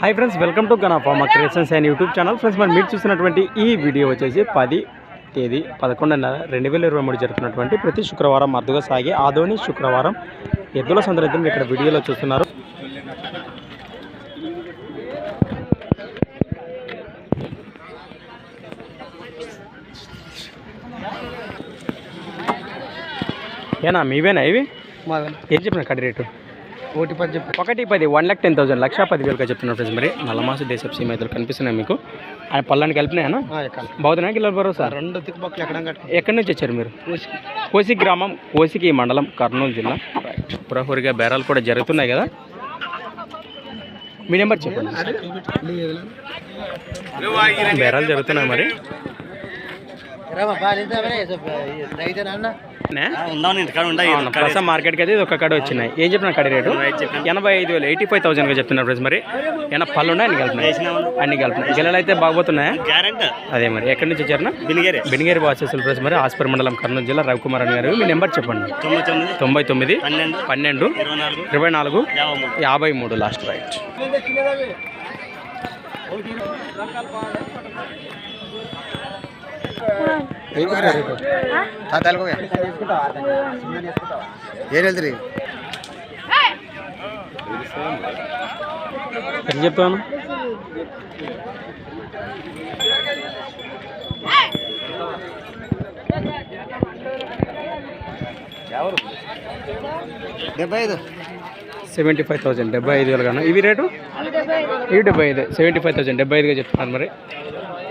Hi friends welcome to Gana pharma creations and YouTube channel friends మరి మీరు చూసినటువంటి ఈ వీడియో వచ్చేసి పది తేదీ పదకొండున్నర రెండు వేల ఇరవై మూడు జరుగుతున్నటువంటి ప్రతి శుక్రవారం అర్థగా సాగే ఆదోని శుక్రవారం ఎద్దుల సందర్భం ఇక్కడ వీడియోలో చూస్తున్నారు. ఏనా మీవేనా ఇవి? ఏం చెప్పిన కడి రేటు? ఒకటి పది చెప్పు. ఒకటి పది వన్ ల్యాక్ టెన్ థౌసండ్ లక్ష పదివేలుగా చెప్తున్నారు ఫ్రెండ్స్ మరి. నల్లమాస దేశపు సీమైతులు కనిపిస్తున్నాయి మీకు. ఆయన పళ్ళానికి కలిపినాయనా? బాగుతున్నా కిలో భరోసా రెండు తిక్కుపక్కలు ఎక్కడ ఎక్కడి నుంచి వచ్చారు మీరు? కోసి గ్రామం కోసికి మండలం కర్నూలు జిల్లా. పురహురిగా బేరాలు కూడా జరుగుతున్నాయి కదా. మీ నెంబర్ చెప్పండి. బేరాలు జరుగుతున్నాయి మరి. ప్రస్తుతం మార్కెట్కి అయితే ఇది ఒక కడ వచ్చినాయి. ఏం చెప్పిన కడి రేటు? ఎనభై ఐదు వేలు ఎయిటీ ఫైవ్ థౌసండ్గా చెప్తున్నారు ఫ్రెండ్స్ మరి. ఏమైనా పళ్ళు ఉన్నాయి అన్ని కలిపినాయి అన్ని కలిపినాయి గిల్లలు అయితే బాగోతున్నాయా అదే మరి. ఎక్కడి నుంచి వచ్చారనా బినిగేరి. బినిగేరి వాచేసులు ఫ్రెండ్స్ మరి. ఆస్పర్ మండలం కర్నూలు జిల్లా రవికుమార్ అని గారు. మీ నెంబర్ చెప్పండి. తొంభై తొమ్మిది పన్నెండు ఇరవై నాలుగు యాభై మూడు. లాస్ట్ రైట్ ఏం వెళ్తారు ఏం చెప్పాను డెబ్బై ఐదు సెవెంటీ ఫైవ్ థౌసండ్ డెబ్బై ఐదు వేలు కన్నా. ఇవి రేటు? ఇవి డెబ్బై ఐదు సెవెంటీ ఫైవ్ థౌసండ్ డెబ్బై ఐదుగా చెప్తున్నాను మరి.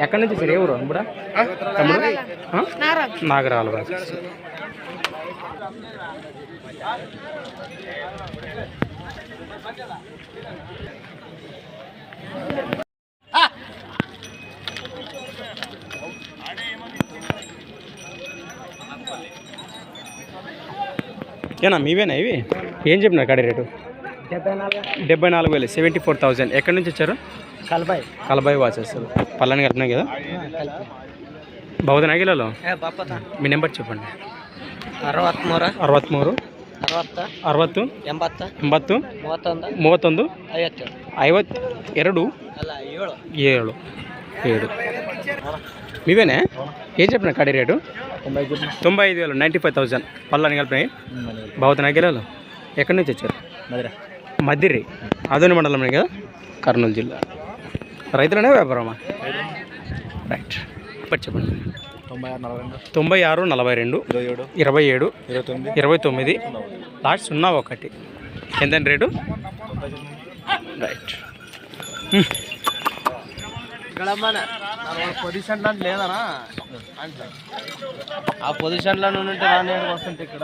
ఎక్కడి నుంచి సార్? ఏ ఊరు? తమ్ముడా? తమ్ముడు నాగరాల నాగరాలు ఏనా మీవేనా ఇవి? ఏం చెప్పినారు కడి రేటు? డెబ్బై నాలుగు డెబ్బై నాలుగు వేలు సెవెంటీ ఫోర్ థౌసండ్ ఎక్కడి నుంచి వచ్చారు కలబాయ్ కలబాయి వాచెస్ పళ్ళని కలిపినాయి కదా బౌద్ధ కిలోలో ಬಾಪತ మీ నెంబర్ చెప్పండి ಅರವತ್ಮೂರ ಅರವತ್ತ್ಮೂರು ಅರವತ್ತ ಅರವತ್ತು ಎಂಬತ್ತ ಎಂಬತ್ತು ಮೂವತ್ತೊಂದು ಮೂವತ್ತೊಂದು ಐವತ್ತೇಳು ಐವತ್ತು ಎರಡು ಅಲ್ಲ ಏಳು ఏడు ఏడు మీవేనే ఏం చెప్పిన కడి రేటు తొంభై తొంభై ఐదు వేలు నైంటీ ఫైవ్ థౌసండ్ పళ్ళని కలిపినాయి బౌద్ధ కిలోలు ఎక్కడి నుంచి వచ్చారు మధుర మద్దిరి ఆదోని మండలం కదా? కర్నూలు జిల్లా. రైతులనే వ్యాపారమా? రైట్. ఇప్పుడు చెప్పండి. తొంభై ఆరు నలభై రెండు ఇరవై ఏడు ఇరవై ఏడు ఇరవై తొమ్మిది ఇరవై తొమ్మిది లాస్ట్ సున్నా ఒకటి. ఎంతండి రేటు? రైట్. పొజిషన్ లేదనా ఆ పొజిషన్లో ఉంటే రాని వస్తుంటే ఇక్కడ.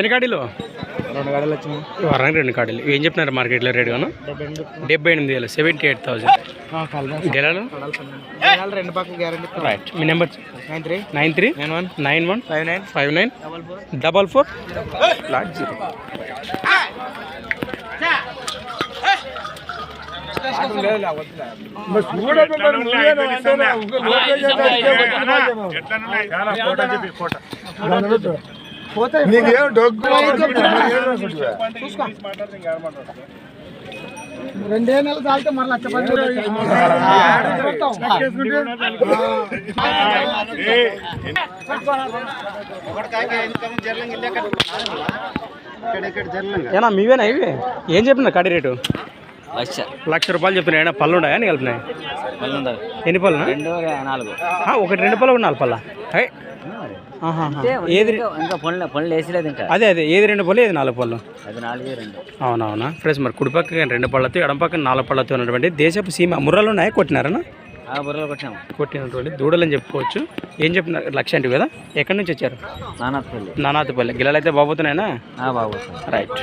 ఎన్ని కాడీలు? రెండు గడలు వచ్చినాయి. వారానికి రెండు కాడీలు. ఏం చెప్తున్నారు మార్కెట్లో రేటు గాను? డెబ్బై ఎనిమిది. వేలు సెవెంటీ ఎయిట్ థౌసండ్ గెలాలు రెండు పక్కల గ్యారంటీ రైట్ మీ number nine three nine three nine one nine one five nine five nine double four double four flat zero నీకేం డొగ్గు రెండే నెలలు తాగితే మళ్ళీ ఏనా మీవేనా ఇవి? ఏం చెప్పిన కడి రేటు? లక్ష. లక్ష రూపాయలు చెప్తున్నాయి. ఏమైనా పళ్ళు ఉన్నాయా? అని కలిపినాయి? ఎన్ని పళ్ళు నాలుగు. ఒకటి రెండు పళ్ళు నాలుగు పళ్ళ. ఏది ఇంకా పనులు పనులు వేసలేదు ఇంకా. అదే అదే. ఏది రెండు పళ్ళు ఏది నాలుగు పళ్ళు అది నాలుగే రెండు. అవునవునా? ఫ్రెండ్స్ మరి కుడి పక్కన రెండు పళ్ళతో ఎడం పక్కన నాలుగు పళ్ళతో ఉన్నటువంటి దేశపు సీమ ముర్రలు ఉన్నాయా? కొట్టినారనా? ఆ బుర్రలో కొట్టాము కొట్టినటువంటి దూడలు అని చెప్పుకోవచ్చు. ఏం చెప్పిన లక్ష అంటే కదా? ఎక్కడి నుంచి వచ్చారు? నానాథపల్లి. నానాథపల్లి. గిల్లలు అయితే బాగుతున్నాయినా ఆ బాబు రైట్.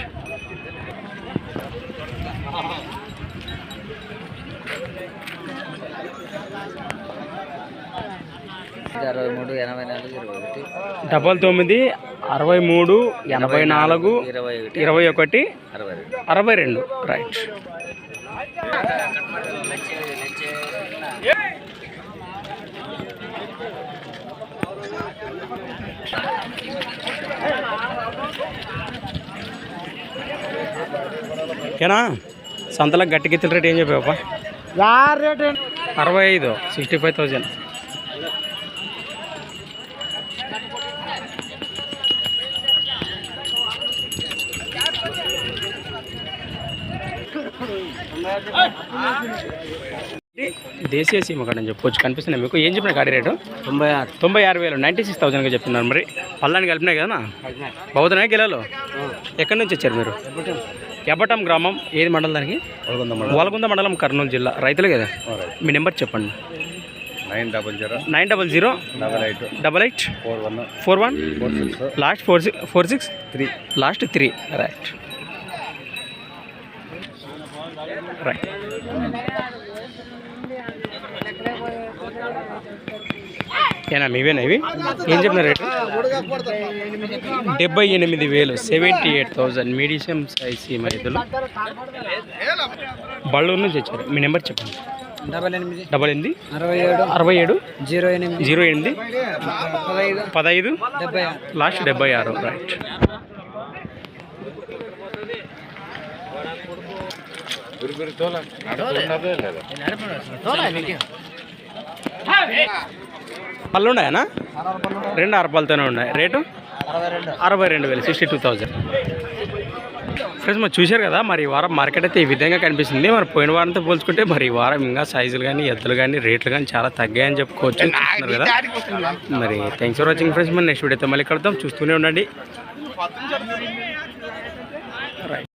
అరవై మూడు ఎనభై నాలుగు ఇరవై ఒకటి డబల్ తొమ్మిది అరవై మూడు ఎనభై నాలుగు ఇరవై ఒకటి ఇరవై ఒకటి అరవై రెండు అరవై రెండు. రైట్ ఏనా? సంతలకు గట్టి గిత్తల రేట్ ఏం చెప్పావా రేట్ అరవై ఐదు సిక్స్టీ ఫైవ్ థౌజండ్ దేశీయ సీమ కాడ అని చెప్పొచ్చు కనిపిస్తున్నాయి మీకు. ఏం చెప్పిన గాడి రేటు? తొంభై ఆరు. తొంభై ఆరు వేలు నైంటీ సిక్స్ థౌసండ్గా చెప్తున్నారు మరి. పల్లాన్ని కలిపినాయి కదా బాగుతున్నాయి గిలాలు? ఎక్కడి నుంచి వచ్చారు మీరు? ఎబ్బటం గ్రామం ఏది మండలం దానికి? వలగుంద మండలం. కర్నూలు జిల్లా. రైతులే కదా? మీ నెంబర్ చెప్పండి. Nine double zero nine double zero double eight double eight four one four one last four six four six three last three. Right right ఏనా మీవేనా ఇవి? ఏం చెప్పినారు రేటు? డెబ్బై ఎనిమిది వేలు seventy eight thousand. Medium size ఈ మైదులు బళ్ళూరు నుంచి వచ్చారు మీ నెంబర్ చెప్పండి. డబల్ ఎనిమిది. డబల్ ఎనిమిది. అరవై ఏడు. అరవై ఏడు. జీరో ఎనిమిది. జీరో ఎనిమిది. పదహైదు. డెబ్బై లాస్ట్ డెబ్బై ఆరు. రైట్ పళ్ళు ఉన్నాయనా రెండు అరపలతోనే ఉన్నాయి. రేటు అరవై రెండు. అరవై రెండు వేలు సిక్స్టీ టూ థౌజండ్ ఫ్రెండ్స్ మరి చూశారు కదా మరి ఈ వారం మార్కెట్ అయితే ఈ విధంగా కనిపిస్తుంది. మరి పోయిన వారంతో పోల్చుకుంటే మరి ఈ వారం ఇంకా సైజులు కానీ ఎద్దులు కానీ రేట్లు కానీ చాలా తగ్గాయని చెప్పుకోవచ్చు. కదా. మరి థ్యాంక్స్ ఫర్ వాచింగ్ ఫ్రెండ్స్ మరి నెక్స్ట్ వీడియోతో మళ్ళీ కలుద్దాం. చూస్తూనే ఉండండి. రైట్